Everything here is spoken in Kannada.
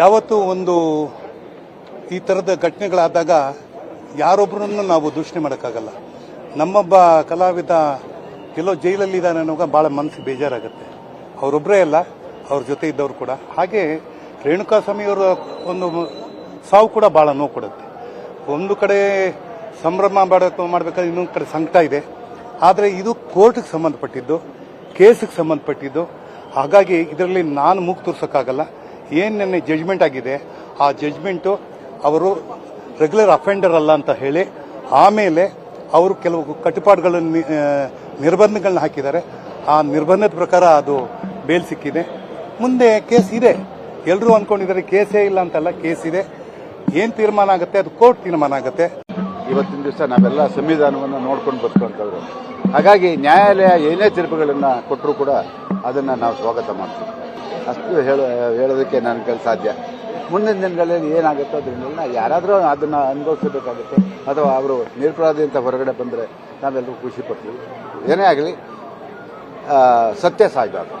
ಯಾವತ್ತೂ ಒಂದು ಈ ಥರದ ಘಟನೆಗಳಾದಾಗ ಯಾರೊಬ್ಬರನ್ನು ನಾವು ದೂಷಣೆ ಮಾಡೋಕ್ಕಾಗಲ್ಲ. ನಮ್ಮೊಬ್ಬ ಕಲಾವಿದ ಎಲ್ಲೋ ಜೈಲಲ್ಲಿದ್ದಾನೆ ಅನ್ನೋವಾಗ ಭಾಳ ಮನಸ್ಸು ಬೇಜಾರಾಗುತ್ತೆ. ಅವರೊಬ್ಬರೇ ಅಲ್ಲ, ಅವ್ರ ಜೊತೆ ಇದ್ದವರು ಕೂಡ. ಹಾಗೆ ರೇಣುಕಾ ರೇಣುಕಾಸ್ವಾಮಿಯವರ ಒಂದು ಸಾವು ಕೂಡ ಭಾಳ ನೋವು ಕೊಡುತ್ತೆ. ಒಂದು ಕಡೆ ಸಂಭ್ರಮ ಮಾಡಬೇಕು, ಮಾಡಬೇಕಾದ್ರೆ ಇನ್ನೊಂದು ಕಡೆ ಸಂಕಟ ಇದೆ. ಆದರೆ ಇದು ಕೋರ್ಟ್ಗೆ ಸಂಬಂಧಪಟ್ಟಿದ್ದು, ಕೇಸಿಗೆ ಸಂಬಂಧಪಟ್ಟಿದ್ದು. ಹಾಗಾಗಿ ಇದರಲ್ಲಿ ನಾನು ಮೂಗು ತೋರ್ಸೋಕ್ಕಾಗಲ್ಲ. ಏನು ನೆನ್ನೆ ಜಜ್ಮೆಂಟ್ ಆಗಿದೆ? ಆ ಜಜ್ಮೆಂಟು ಅವರು ರೆಗ್ಯುಲರ್ ಅಫೆಂಡರ್ ಅಲ್ಲ ಅಂತ ಹೇಳಿ, ಆಮೇಲೆ ಅವರು ಕೆಲವು ಕಟ್ಟುಪಾಡುಗಳನ್ನು ನಿರ್ಬಂಧಗಳನ್ನ ಹಾಕಿದ್ದಾರೆ. ಆ ನಿರ್ಬಂಧದ ಪ್ರಕಾರ ಅದು ಬೇಲ್ ಸಿಕ್ಕಿದೆ. ಮುಂದೆ ಕೇಸ್ ಇದೆ. ಎಲ್ಲರೂ ಅನ್ಕೊಂಡಿದ್ದಾರೆ, ಕೇಸೇ ಇಲ್ಲ ಅಂತಲ್ಲ, ಕೇಸ್ ಇದೆ. ಏನು ತೀರ್ಮಾನ ಆಗುತ್ತೆ? ಅದು ಕೋರ್ಟ್ ತೀರ್ಮಾನ ಆಗುತ್ತೆ. ಇವತ್ತಿನ ದಿವಸ ನಾವೆಲ್ಲ ಸಂವಿಧಾನವನ್ನು ನೋಡ್ಕೊಂಡು ಬದುಕುವಂಥವ್ರು ಹಾಗಾಗಿ ನ್ಯಾಯಾಲಯ ಏನೇ ತೀರ್ಪುಗಳನ್ನು ಕೊಟ್ಟರೂ ಕೂಡ ಅದನ್ನು ನಾವು ಸ್ವಾಗತ ಮಾಡ್ತೀವಿ. ಅಷ್ಟು ಹೇಳ, ಹೇಳೋದಕ್ಕೆ ಕೈಲಿ ಸಾಧ್ಯ. ಮುಂದಿನ ದಿನಗಳಲ್ಲಿ ಏನಾಗುತ್ತೋ ಅದರಿಂದ ಯಾರಾದರೂ ಅದನ್ನು ಅನುಭವಿಸಬೇಕಾಗುತ್ತೆ. ಅಥವಾ ಅವರು ನಿರಪರಾಧಿ ಅಂತ ಹೊರಗಡೆ ಬಂದರೆ ನಾವೆಲ್ಲರೂ ಖುಷಿ ಪಡ್ತೀವಿ. ಏನೇ ಆಗಲಿ ಸತ್ಯ ಸಾಯ್ಬಾರ್ದು